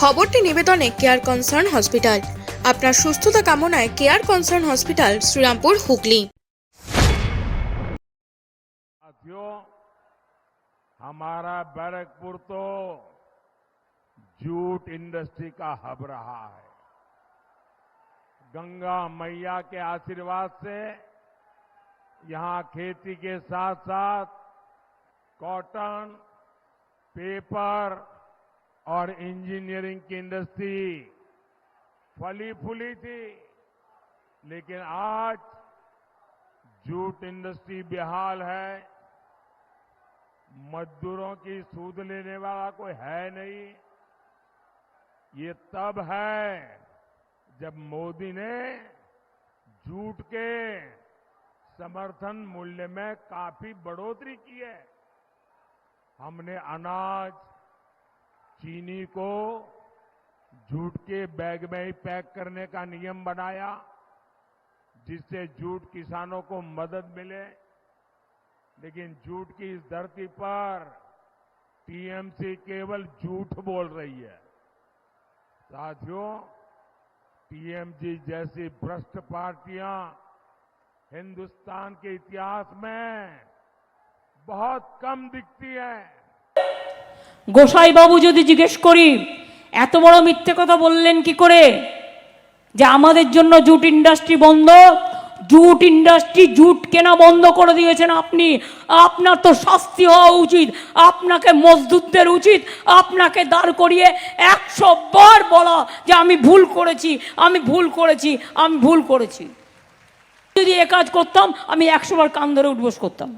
খবরটি নিবেদনে care concern hospital আপনার সুস্থতা কামনায় care concern hospital Serampore Hooghly साथियों हमारा बैरकपुर तो जूट इंडस्ट्री का हब रहा है गंगा मैया के आशीर्वाद से यहां खेती के साथ साथ कॉटन पेपर और इंजीनियरिंग की इंडस्ट्री फली फूली थी, लेकिन आज जूट इंडस्ट्री बेहाल है। मजदूरों की सूद लेने वाला कोई है नहीं। ये तब है जब मोदी ने जूट के समर्थन मूल्य में काफ़ी बढ़ोतरी की है। हमने अनाज चीनी को जूट के बैग में ही पैक करने का नियम बनाया, जिससे जूट किसानों को मदद मिले। लेकिन जूट की इस धरती पर टीएमसी केवल झूठ बोल रही है। साथियों, टीएमसी जैसी भ्रष्ट पार्टियाँ हिंदुस्तान के इतिहास में बहुत कम दिखती हैं। গোসাই বাবু যদি জিজ্ঞেস করি, এত বড় মিথ্যে কথা বললেন কি করে? যে আমাদের জন্য জুট ইন্ডাস্ট্রি বন্ধ, জুট ইন্ডাস্ট্রি জুট কেনা বন্ধ করে দিয়েছেন আপনি। আপনার তো শাস্তি হওয়া উচিত, আপনাকে মজদুরদের উচিত, আপনাকে দাঁড় করিয়ে একশো বার বলা যে আমি ভুল করেছি, আমি ভুল করেছি, আমি ভুল করেছি। যদি এ কাজ করতাম, আমি একশো বার কান ধরে উঠবোস করতাম।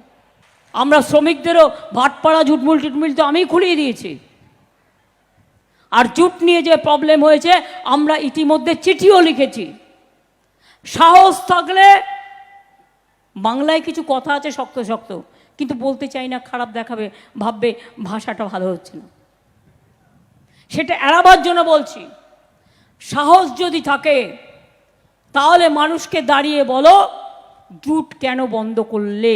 আমরা শ্রমিকদেরও ভাটপাড়া জুটমুল টুটমিল তো আমিই খুলিয়ে দিয়েছি। আর জুট নিয়ে যে প্রবলেম হয়েছে, আমরা ইতিমধ্যে চিঠিও লিখেছি। সাহস থাকলে বাংলায় কিছু কথা আছে শক্ত শক্ত, কিন্তু বলতে চাই না, খারাপ দেখাবে, ভাববে ভাষাটা ভালো হচ্ছে না। সেটা এড়াবার জন্য বলছি, সাহস যদি থাকে, তাহলে মানুষকে দাঁড়িয়ে বলো জুট কেন বন্ধ করলে?